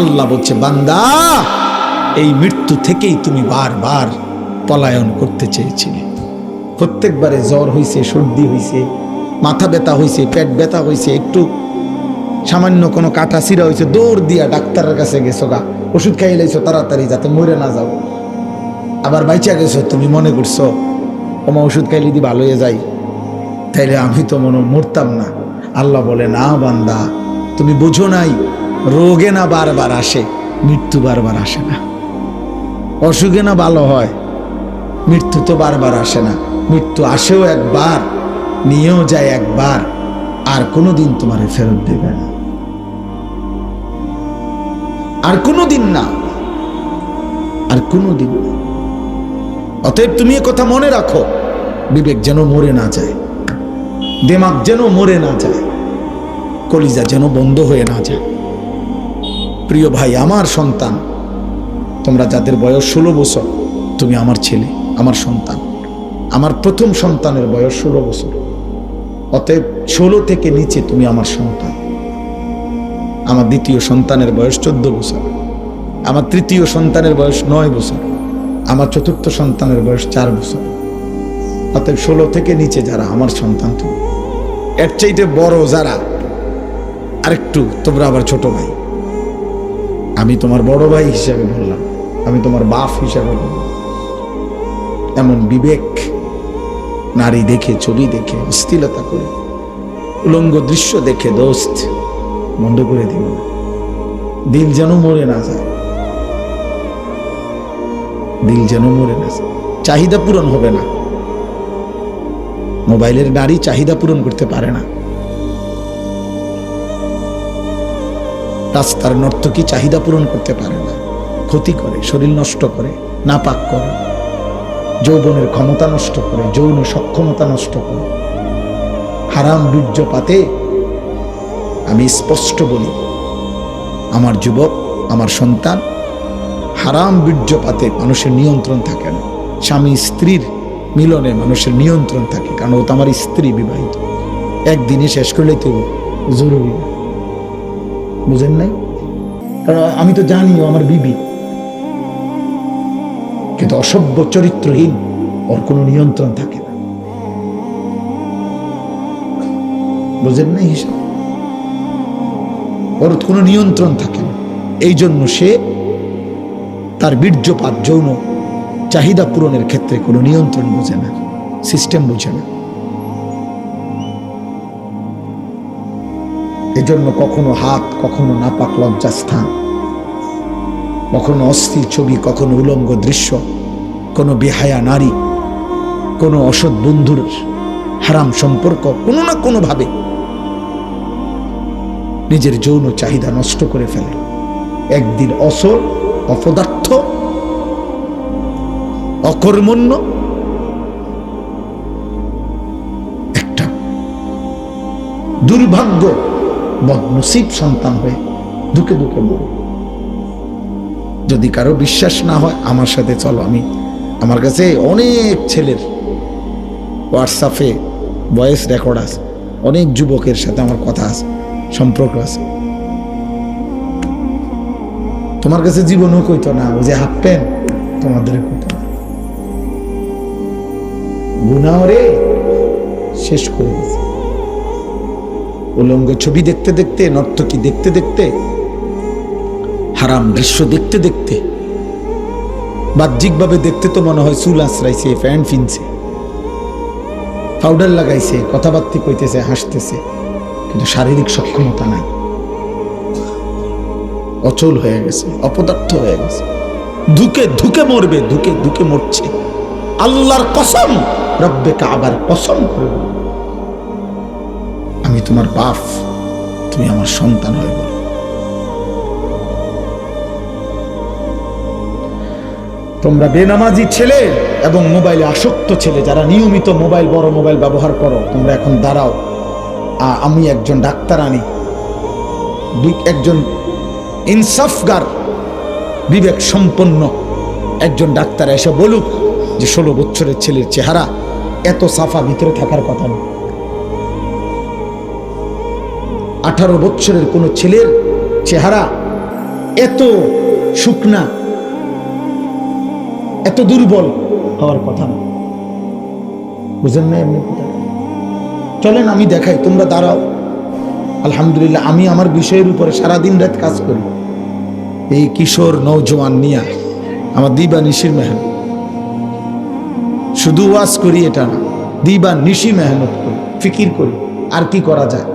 আল্লাহ বলছে, বান্দা, এই মৃত্যু থেকেই তুমি বারবার পলায়ন করতে চেয়েছিলে। প্রত্যেকবারে জ্বর হইছে, সর্দি হইছে, মাথা ব্যথা হইছে, পেট ব্যথা হইছে, একটু সামান্য কোনো কাটা সিরা হয়েছে দৌড় দিয়া ডাক্তারের কাছে গেছো গা। ওষুধ খাইয়ে লাইছো, তাড়াতাড়ি যাতে মরে না যাও। আবার বাইচা গেছো, তুমি মনে করছ, ওমা ওষুধ খাইলে দি ভালো হয়ে যাই তাইলে আমি তো মনে মরতাম না। আল্লাহ বলে, না বান্দা, তুমি বুঝো নাই রোগে না বারবার আসে, মৃত্যু বারবার আসে না। অসুখে না ভালো হয়, মৃত্যু তো বারবার আসে না। মৃত্যু আসেও একবার, নিয়েও যায় একবার, আর কোনোদিন তোমারে ফেরত দেবে না। আর কোনোদিন না, আর কোনোদিন না। অতএব তুমি কথা মনে রাখো, বিবেক যেন মরে না যায়, দেমাগ যেন মরে না যায়, কলিজা যেন বন্ধ হয়ে না যায়। প্রিয় ভাই, আমার সন্তান। তোমরা যাদের বয়স ষোলো বছর, তুমি আমার ছেলে, আমার সন্তান। আমার প্রথম সন্তানের বয়স ষোলো বছর। অতএব ষোলো থেকে নিচে তুমি আমার সন্তান। আমার দ্বিতীয় সন্তানের বয়স চোদ্দ বছর। আমার তৃতীয় সন্তানের বয়স নয় বছর। আমার চতুর্থ সন্তানের বয়স চার বছর। অতএব ষোলো থেকে নিচে যারা, আমার সন্তান তুমি। এর চাইতে বড় যারা, আরেকটু তোমরা আবার ছোট ভাই। আমি তোমার বড় ভাই হিসাবে বললাম। আমি তোমার বাপ হিসাবে বললাম। এমন বিবেক, নারী দেখে, ছবি দেখে, অস্থিলতা করে, উলঙ্গ দৃশ্য দেখে দোস্ত, বন্ধ করে দিব না। দিল যেন মরে না যায়। দিল যেন মরে না যায়। চাহিদা পূরণ হবে না। মোবাইলের নারী চাহিদা পূরণ করতে পারে না। রাস্তার নর্তকী চাহিদা পূরণ করতে পারে না। ক্ষতি করে, শরীর নষ্ট করে, নাপাক করে, যৌবনের ক্ষমতা নষ্ট করে, যৌন সক্ষমতা নষ্ট করে। হারাম বীর্যপাতে আমি স্পষ্ট বলি, আমার যুবক, আমার সন্তান, হারাম বীর্যপাতে মানুষের নিয়ন্ত্রণ থাকে না। স্বামী স্ত্রীর মিলনে মানুষের নিয়ন্ত্রণ থাকে, কারণ ও তো আমার স্ত্রী বিবাহিত। একদিনে শেষ করলেই তো জরুরি না। বুঝেন নাই? কারণ আমি তো জানি আমার বিবি। কিন্তু অসভ্য চরিত্রহীন, ওর কোনো নিয়ন্ত্রণ থাকে না। বুঝেন নাই হিসাব? ওর কোনো নিয়ন্ত্রণ থাকে না। এই জন্য সে তার বীর্যপাত যৌন চাহিদা পূরণের ক্ষেত্রে কোনো নিয়ন্ত্রণ বোঝে না, সিস্টেম বোঝে না। এজন্য কখনো হাত, কখনো নাপাক লজ্জাস্থান। কখনো অস্থির ছবি, কখনো উলঙ্গ দৃশ্য, কোনো বেহায়া নারী, কোনো অসৎ বন্ধুর হারাম সম্পর্ক, কোনো না কোনোভাবে নিজের যৌন চাহিদা নষ্ট করে ফেলে। একদিন অসল, অপদার্থ, অকর্মণ্য একটা দুর্ভাগ্য বদনসিব সন্তান হয়ে দুকে দুকে মরে যদি কারও বিশ্বাস না হয়, আমার সাথে চলো, আমি আমার কাছে অনেক ছেলের হোয়াটসঅ্যাপে ভয়েস রেকর্ড আছে, অনেক যুবকের সাথে আমার কথা আছে, সম্পর্ক আছে। তোমার কাছে জীবনও কইতো না ও যে হাফ প্যান্ট, তোমাদের কইতো না। গুনাহরে শেষ করে গেছে উলঙ্গ ছবি দেখতে দেখতে নর্তকী দেখতে দেখতে হারাম দৃশ্য দেখতে দেখতে বাহ্যিকভাবে দেখতে তো মনে হয় চুল আশ্রাইছে প্যান্ট ফিনছে। পাউডার লাগাইছে কথাবার্তি কইতেছে হাসতেছে কিন্তু শারীরিক সক্ষমতা নাই। অচল হয়ে গেছে অপদার্থ হয়ে গেছে। ধুকে ধুকে মরবে ধুকে ধুকে মরছে। আল্লাহর কসম রব্বে কাবার কসম করে বলবে, আমি তোমার বাপ, তুমি আমার সন্তান হয়ে বলো। তোমরা বেনামাজি ছেলে এবং মোবাইলে আসক্ত ছেলে, যারা নিয়মিত মোবাইল, বড় মোবাইল ব্যবহার করো, তোমরা এখন দাঁড়াও। আমি একজন ডাক্তার আনি একজন ইনসাফগার, বিবেক সম্পন্ন একজন ডাক্তার এসে বলুক যে ষোলো বছরের ছেলের চেহারা এত সাফা ভিতরে থাকার কথা না। আঠারো বৎসরের কোনো ছেলের চেহারা এত শুকনা, এত দুর্বল হওয়ার কথা না। বুঝেন না এমনি চলেন, আমি দেখাই, তোমরা দাঁড়াও। আলহামদুলিল্লাহ, আমি আমার বিষয়ের উপরে সারাদিন রাত কাজ করি। এই কিশোর নৌজওয়ান নিয়া আমার দিবা নিশির মেহনত। শুধু ওয়াজ করি এটা না, দিবা নিশি মেহনত করি, ফিকির করি, আর কি করা যায়?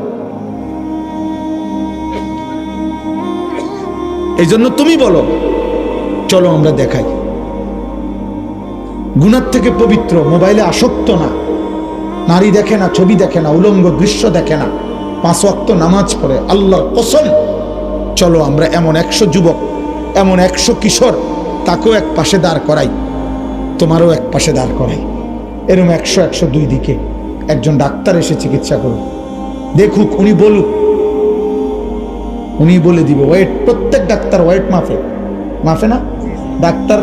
এই জন্য তুমি বলো। চলো আমরা দেখাই। গুণার থেকে পবিত্র, মোবাইলে আসক্ত না। নারী দেখে না, ছবি দেখে না, উলঙ্গ দৃশ্য দেখে না। পাঁচ ওয়াক্ত নামাজ পড়ে, আল্লাহর কসম। চলো আমরা এমন একশো যুবক, এমন একশো কিশোর, তাকেও এক পাশে দাঁড় করাই। তোমারও এক পাশে দাঁড় করাই। এরকম একশো একশো দুই দিকে একজন ডাক্তার এসে চিকিৎসা করুক। দেখুক, উনি বলুক উনি বলে দিব, ওয়েট, প্রত্যেক ডাক্তার ওয়েট মাফে। মাফে না? ডাক্তার,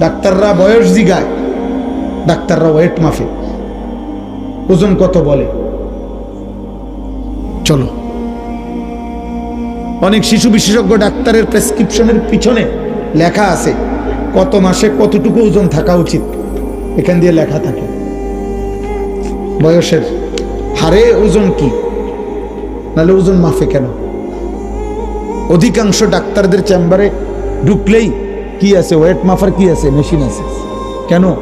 ডাক্তাররা বয়স জিগায়, ডাক্তাররা ওয়েট মাফে। ওজন কত বলে? চলো। অনেক শিশু বিশেষজ্ঞ ডাক্তারের প্রেসক্রিপশনের পিছনে লেখা আছে, কত মাসে কতটুকু ওজন থাকা উচিত? এখান দিয়ে লেখা থাকে। বয়সের হারে ওজন কি? নাহলে ওজন মাফে কেন? অধিকাংশ ডাক্তারদের চেম্বারে ঢুকলেই কি আছে? ওয়েট মাফার কি আছে? মেশিন আছে। কেন?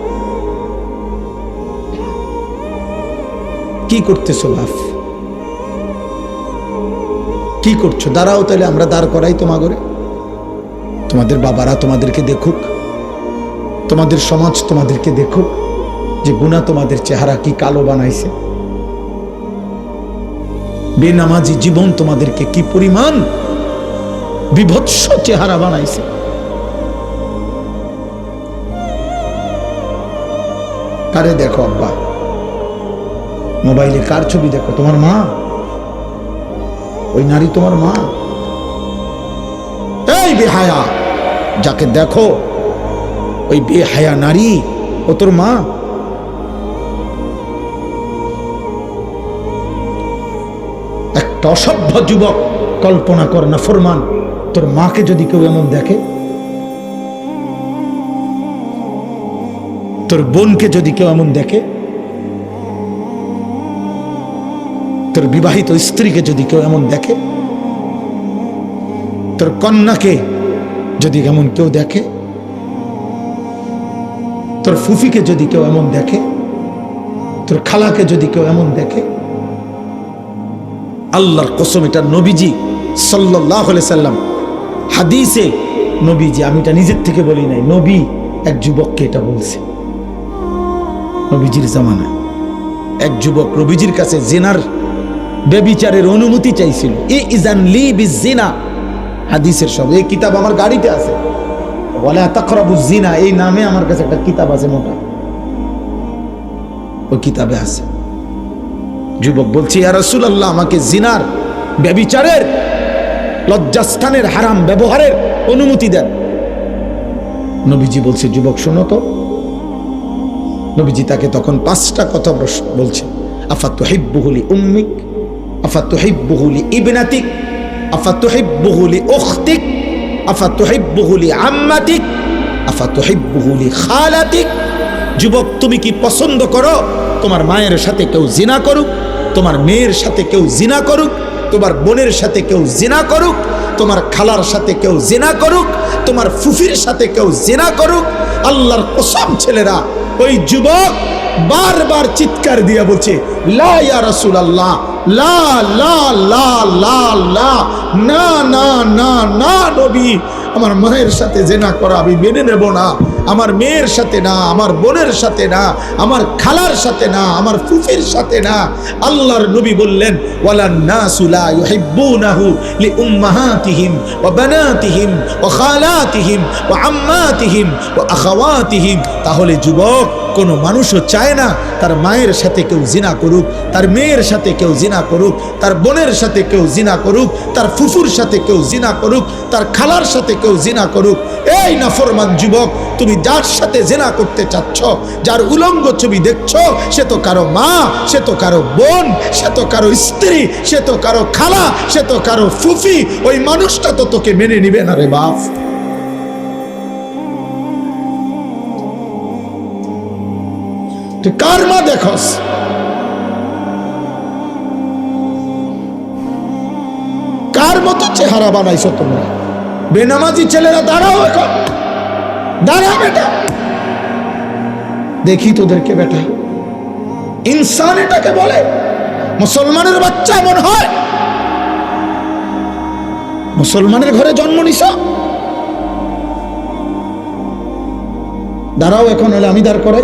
কি করতেছো লাভ কি করছ? দাঁড়াও তাহলে, আমরা দাঁড় করাই তোমাগরে। তোমাদের বাবারা তোমাদেরকে দেখুক। তোমাদের সমাজ তোমাদেরকে দেখুক যে গুণা তোমাদের চেহারা কি কালো বানাইছে। বেনামাজি জীবন তোমাদেরকে কি পরিমাণ বিভৎস চেহারা বানাইছে। কারে দেখো আব্বা, মোবাইলে কার ছবি দেখো? তোমার মা? ওই নারী তোমার মা? এই বেহায়া, যাকে দেখো, ওই বেহায়া নারী, ও তোর মা? একটা অসভ্য যুবক কল্পনা কর না, ফরমান। তোর মাকে যদি কেউ এমন দেখে? তোর বোনকে যদি কেউ এমন দেখে? তোর বিবাহিত স্ত্রীকে যদি কেউ এমন দেখে? তোর কন্যাকে যদি এমন কেউ দেখে? তোর ফুফিকে যদি কেউ এমন দেখে? তোর খালাকে যদি কেউ এমন দেখে? আল্লাহর কসম এটা নবীজি সাল্লাহ সাল্লাম হাদিসে নবীজি আমি এটা নিজের থেকে বলি নাই, নবী এক যুবককে এটা বলছে। নবীজির জামানায়। এক যুবক নবীজির কাছে জেনার বেবিচারের অনুমতি চাইছিল। এ ইজান লি বিজিনা হাদিসের সব, এই কিতাব আমার গাড়িতে আছে। বলে তাকরাবু জিনা এই নামে আমার কাছে একটা কিতাব আছে মোটা। ওই কিতাবে আছে। যুবক বলছি, ইয়া রাসূলুল্লাহ, আমাকে জিনার ব্যবিচারের লজ্জাস্থানের হারাম ব্যবহারের অনুমতি দেন। নবীজি বলছে, যুবক, শোনো তো। নবীজি তাকে তখন পাঁচটা কথা বলছে আফা তুহিব্বুহুলি উম্মিক আফা তুহিব্বুহুলি ইবনাতিক আফা তুহিব্বুহুলি উখতিক আফা তুহিব্বুহুলি আম্মাতিক আফা তুহিব্বুহুলি খালাতিক যুবক, তুমি কি পছন্দ করো? তোমার মায়ের সাথে কেউ জিনা করুক? তোমার মেয়ের সাথে কেউ জিনা করুক? তোমার বোনের সাথে কেউ জেনা করুক, তোমার খালার সাথে কেউ জেনা করুক, তোমার ফুফির সাথে কেউ জেনা করুক, আল্লাহর কসম ছেলেরা, ওই যুবক বারবার চিৎকার দিয়া বলছে, লা ইয়া রাসূলুল্লাহ, লা লা লা লা লা না না না না, নবী আমার মায়ের সাথে জেনা করা আমি মেনে নেব না। আমার মেয়ের সাথে না, আমার বোনের সাথে না, আমার খালার সাথে না, আমার ফুফির সাথে না। আল্লাহর নবী বললেন, ওয়ালান নাসু লা ইউহিব্বুনাহু লিউম্মাহাতিহিম ওয়া বানাতিহিম ওয়া খালাতিহিম ওয়া আম্মাতিহিম ওয়া আখাওয়াতিহিম। তাহলে যুবক কোনো মানুষও চায় না তার মায়ের সাথে কেউ জিনা করুক, তার মেয়ের সাথে কেউ জিনা করুক, তার বোনের সাথে কেউ জিনা করুক, তার ফুফুর সাথে কেউ জিনা করুক, তার খালার সাথে কেউ জিনা করুক। এই নাফরমান যুবক, তুমি যার সাথে জেনা করতে চাচ্ছ, যার উলঙ্গ ছবি দেখছ, সে তো কারও মা, সে তো কারও বোন, সে তো কারও স্ত্রী, সে তো কারও খালা, সে তো কারও ফুফি, ওই মানুষটা তো তোকে মেনে নিবে না রে বাপ। কার মা দেখস। কার মতো চেহারা বানাইছো তোমরা। বেনামাজি ছেলেরা দাঁড়াও এখন। দাঁড়া বেটা। দেখি তোদেরকে বেটা। ইনসান এটাকে বলে। মুসলমানের বাচ্চা এমন হয়। মুসলমানের ঘরে জন্ম নিস দাঁড়াও এখন হলে আমি দাঁড় করাই।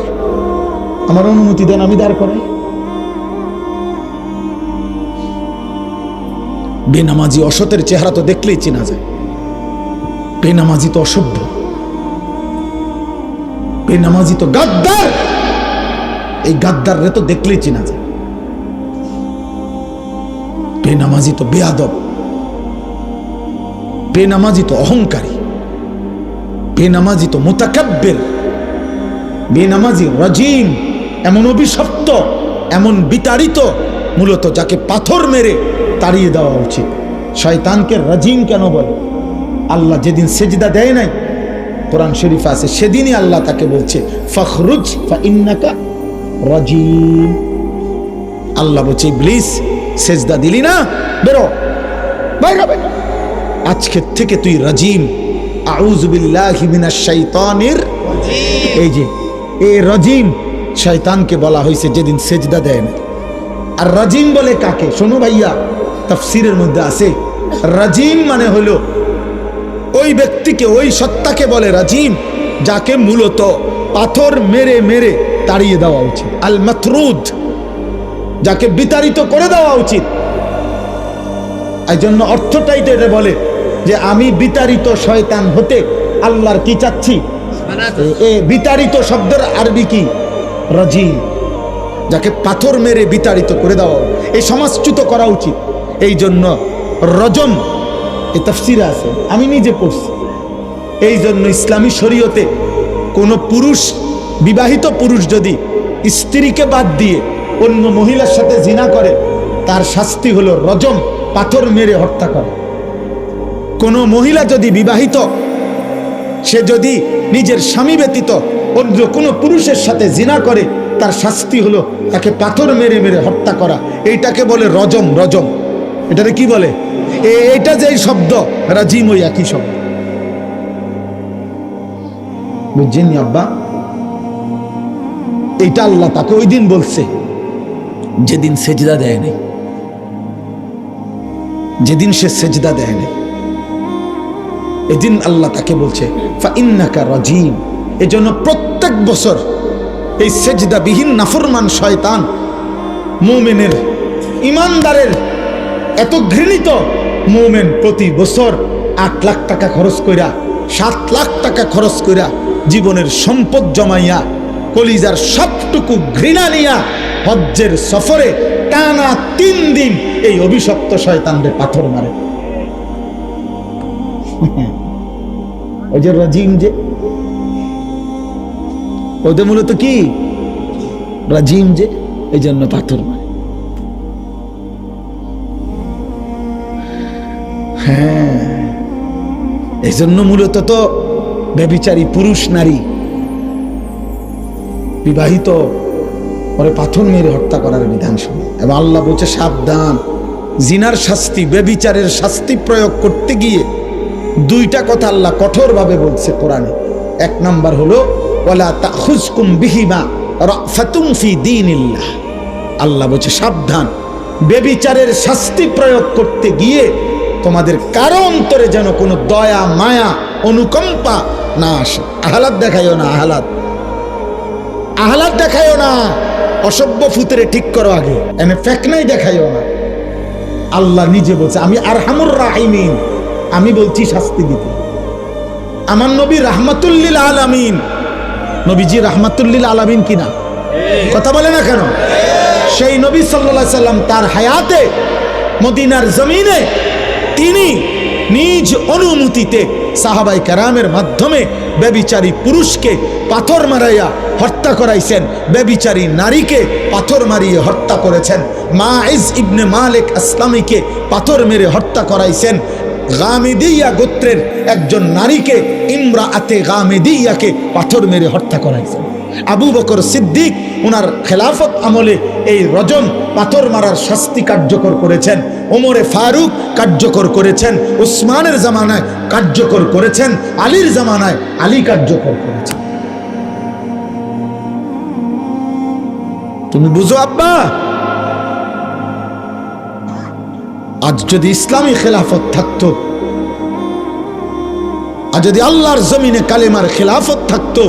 আমার অনুমতি দেন, আমি দাঁড় করাই। বেনামাজি অসতের চেহারা তো দেখলেই চেনা যায়। বেনামাজি তো অসভ্য। বেনামাজি তো গাদ্দার। এই গাদ্দার রে তো দেখলেই চেনা যায়। বেনামাজি তো বেয়াদব। বেনামাজি তো অহংকারী। বেনামাজি তো মোতাকাব্যের বেনামাজি রাজিম। এমন অভিশপ্ত, এমন বিতাড়িত, মূলত যাকে পাথর মেরে তাড়িয়ে দেওয়া উচিত। শয়তানকে রাজিম কেন বলে? আল্লাহ যেদিন সেজদা দেয় নাই, কোরআন শরীফ আছে, সেদিনই আল্লাহ তাকে বলছে, ফখরুজ রাজিম। আল্লাহ বলছে, ইবলিস, সেজদা দিলি না, বেরো আজকের থেকে তুই রাজিম। আউজুবিল্লাহি এই যে, এ রাজিম। শয়তানকে বলা হয়েছে যেদিন সেজদা দেয় না। আর রাজিম বলে কাকে? শোনো ভাইয়া তাফসিরের মধ্যে আছে। রাজিম মানে হলো ওই ব্যক্তিকে ওই সত্তাকে বলে রাজিম যাকে মূলত পাথর মেরে মেরে তাড়িয়ে দেওয়া উচিত। আল মাথরুদ যাকে বিতাড়িত করে দেওয়া উচিত। এই জন্য অর্থটাই তো এটা বলে যে আমি বিতাড়িত শয়তান হতে আল্লাহর কি চাচ্ছি? বিতাড়িত শব্দের আরবি কি? রাজিম যাকে পাথর মেরে বিতাড়িত করে দেওয়া এই সমাজচ্যুত করা উচিত। এই জন্য রজম, এ তফসিরা আছে, আমি নিজে পড়ছি। এই জন্য ইসলামী শরীয়তে কোনো পুরুষ, বিবাহিত পুরুষ যদি স্ত্রীকে বাদ দিয়ে অন্য মহিলার সাথে জিনা করে, তার শাস্তি হলো রজম, পাথর মেরে হত্যা করে। কোনো মহিলা যদি বিবাহিত, সে যদি নিজের স্বামী ব্যতীত অন্য কোনো পুরুষের সাথে জিনা করে, তার শাস্তি হলো তাকে পাথর মেরে মেরে হত্যা করা। এইটাকে বলে রজম রজম। এটারে কি বলে? এ- এটা যে শব্দ, রাজিম ওই একই শব্দ। বুঝছেন আব্বা, এইটা আল্লাহ তাকে ওই দিন বলছে, যেদিন সেজদা দেয় নাই যেদিন সে সেজদা দেয় নাই এদিন আল্লাহ তাকে বলছে ফাইন্নাকা রাজিম। এজন্য প্রত্যেক বছর এই সেজদাবিহীন নাফরমান শয়তান মুমিনের ইমানদারের এত ঘৃণিত মুমেন প্রতি বছর আট লাখ টাকা খরচ কইরা, সাত লাখ টাকা খরচ কইরা জীবনের সম্পদ জমাইয়া, কলিজার সবটুকু ঘৃণা নিয়া হজ্জের সফরে টানা তিন দিন এই অভিশপ্ত শয়তানদের পাথর মারে। ওই যে রাজিম যে ওদের মূলত কি? রাজিম যে এই জন্য পাথর হ্যাঁ এই জন্য মূলত তো ব্যবিচারী পুরুষ, নারী বিবাহিত, পরে পাথর মেরে হত্যা করার বিধান শুনে। এবং আল্লাহ বলছে, সাবধান। জিনার শাস্তি ব্যবিচারের শাস্তি প্রয়োগ করতে গিয়ে দুইটা কথা আল্লাহ কঠোরভাবে বলছে কোরআনে। এক নাম্বার হলো রাফাতুম ফি দীনিল্লাহ। আল্লাহ বলছে, সাবধান। বেবিচারের শাস্তি প্রয়োগ করতে গিয়ে তোমাদের কারও অন্তরে যেন কোনো দয়া, মায়া, অনুকম্পা না আসে। আহ্লাদ দেখাইও না আহ্লাদ আহ্লাদ দেখাইও না। অসভ্য ফুতরে ঠিক করো আগে। এনে ফেকনাই দেখাইও না। আল্লাহ নিজে বলছে, আমি আরহামুর রাহিমিন। আমি বলছি শাস্তি দিতে। আমার নবী রাহমাতুল্লিল আলামিন নবীজি রাহমাতুল্লিল আলামিন কিনা? কথা বলে না কেন? সেই নবী সাল্লাল্লাহু সাল্লাম তার হায়াতে, মদিনার জমিনে তিনি নিজ অনুমতিতে সাহাবাই কারামের মাধ্যমে ব্যবিচারী পুরুষকে পাথর মারাইয়া হত্যা করাইছেন। ব্যবিচারী নারীকে পাথর মারিয়ে হত্যা করেছেন। মা ইজ ইবনে মালেক আসলামীকে পাথর মেরে হত্যা করাইছেন। গামেদিয়া গোত্রের একজন নারীকে ইমরা আতে গামেদিয়াকে পাথর মেরে হত্যা করাইছেন আবু বকর সিদ্দিক ওনার খেলাফত আমলে এই রজন পাথর মারার শাস্তি কার্যকর করেছেন। ওমরে ফারুক কার্যকর করেছেন। উসমানের জামানায় কার্যকর করেছেন। আলীর জামানায় আলী কার্যকর করেছেন। তুমি বুঝো আব্বা? আজ যদি ইসলামী খেলাফত থাকতো আর যদি আল্লাহর জমিনে কালেমার খেলাফত থাকতো,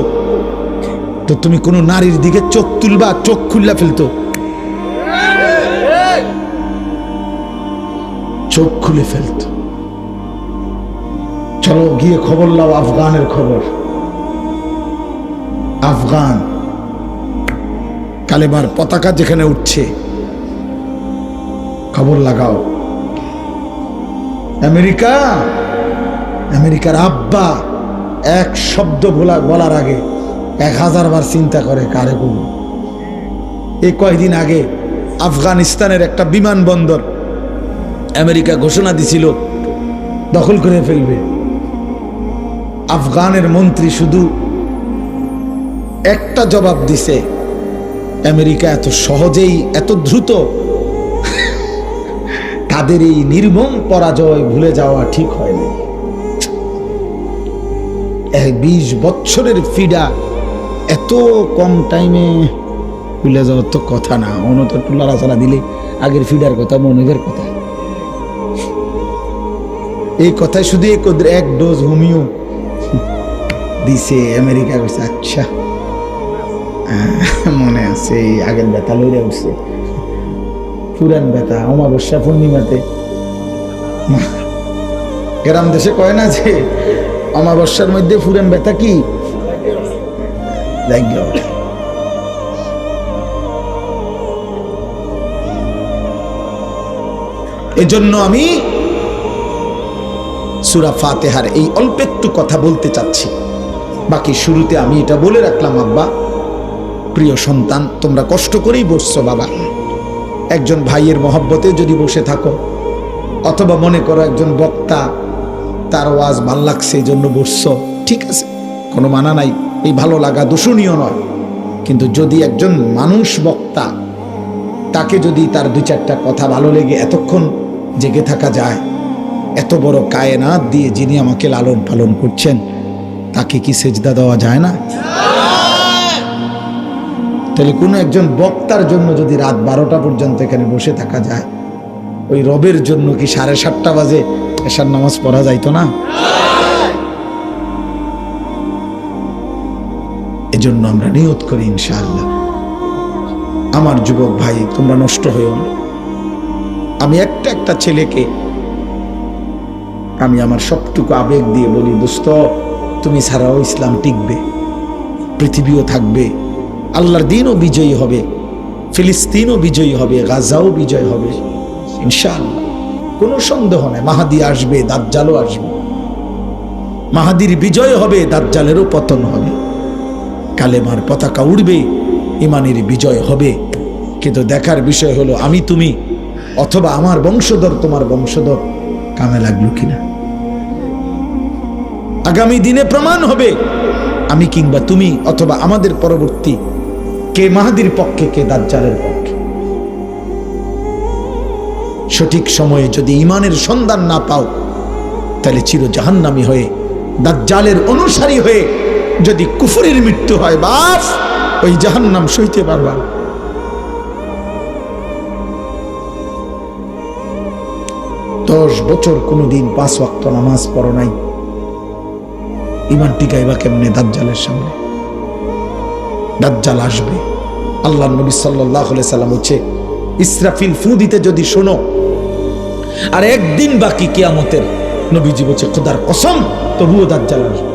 তো তুমি কোনো নারীর দিকে চোখ তুলবা, চোখ খুললা ফেলতো। চোখ খুলে ফেলত। চলো গিয়ে খবর লাও আফগানের খবর। আফগান, কালেমার পতাকা যেখানে উঠছে, খবর লাগাও। আমেরিকা? আমেরিকার আব্বা এক শব্দ বলা বলার আগে এক হাজার বার চিন্তা করে কারে বলব এই কয়দিন আগে আফগানিস্তানের একটা বিমানবন্দর আমেরিকা ঘোষণা দিছিল, দখল করে ফেলবে। আফগানের মন্ত্রী শুধু একটা জবাব দিছে, আমেরিকা এত সহজেই, এত দ্রুত তাদের এই নির্মম পরাজয় ভুলে যাওয়া ঠিক হয়নি। বিশ বছরের ফিডা এত কম টাইমে ভুলে যাওয়ার তো কথা না। অন্য তো একটু লড়াচড়া দিলে আগের ফিডার কথা মনিবের কথা। এই কথায় শুধু এক ডোজ হোমিও দিছে আমেরিকা আচ্ছা। মনে আছে আগের ব্যথা লইরে উঠছে। পুরান ব্যথা অমাবস্যা পূর্ণিমাতে। গ্রাম দেশে কয় না যে অমাবস্যার মধ্যে ফুরান ব্যথা কি? এজন্য আমি সুরা ফাতেহার এই অল্প একটু কথা বলতে চাচ্ছি। বাকি শুরুতে আমি এটা বলে রাখলাম, আব্বা। প্রিয় সন্তান, তোমরা কষ্ট করেই বসছো, বাবা। একজন ভাইয়ের মহব্বতে যদি বসে থাকো, অথবা মনে করো একজন বক্তা, তার ওয়াজ ভালো লাগছে এই জন্য বসছো। ঠিক আছে, কোনো মানা নাই, এই ভালো লাগা দূষণীয় নয়। কিন্তু যদি একজন মানুষ বক্তা, তাকে যদি তার দু চারটা কথা ভালো লেগে এতক্ষণ জেগে থাকা যায়, এত বড় কায়নাত দিয়ে যিনি আমাকে লালন পালন করছেন, তাকে কি সেজদা দেওয়া যায় না? তাহলে কোনো একজন বক্তার জন্য যদি রাত বারোটা পর্যন্ত এখানে বসে থাকা যায়, ওই রবের জন্য কি সাড়ে সাতটা বাজে এসার নামাজ পড়া যাইতো না? এজন্য আমরা নিয়ত করি ইনশাআল্লাহ। আমার যুবক ভাই, তোমরা নষ্ট হয়েও না। আমি একটা একটা ছেলেকে আমি আমার সবটুকু আবেগ দিয়ে বলি, দোস্ত, তুমি ছাড়াও ইসলাম টিকবে, পৃথিবীও থাকবে। আল্লাহর দিনও বিজয়ী হবে, ফিলিস্তিনও বিজয়ী হবে, গাজাও বিজয় হবে, ইনশাআল্লাহ। কোনো সন্দেহ নেই, মাহাদি আসবে, দাজ্জালও আসবে। মাহাদির বিজয় হবে, দাজ্জালেরও পতন হবে। কালেমার পতাকা উড়বে, ইমানের বিজয় হবে। কিন্তু দেখার বিষয় হলো, আমি তুমি অথবা আমার বংশধর তোমার বংশধর কামে লাগল কিনা? আগামী দিনে প্রমাণ হবে, আমি কিংবা তুমি অথবা আমাদের পরবর্তী কে মাহাদির পক্ষে, কে দাজ্জালের পক্ষে? সঠিক সময়ে যদি ইমানের সন্ধান না পাও, তাহলে চির জাহান্নামি হয়ে, দাজ্জালের অনুসারী হয়ে যদি কুফুরির মৃত্যু হয়, বাস ওই জাহান্নাম সইতে পারবা দশ বছর কোনোদিন পাঁচ ওয়াক্ত নামাজ পড়ো নাই। ইমান টিকাইবা কেমনে দাজ্জালের সামনে? দাজ্জাল আসবে। আল্লাহ নবী সাল্লাহ সাল্লাম হচ্ছে ইসরাফিল ফু দিতে যদি শোনো, আর একদিন বাকি কেয়ামতের, নবীজি বলছে, খোদার কসম, তবুও দাজ্জাল আসবে।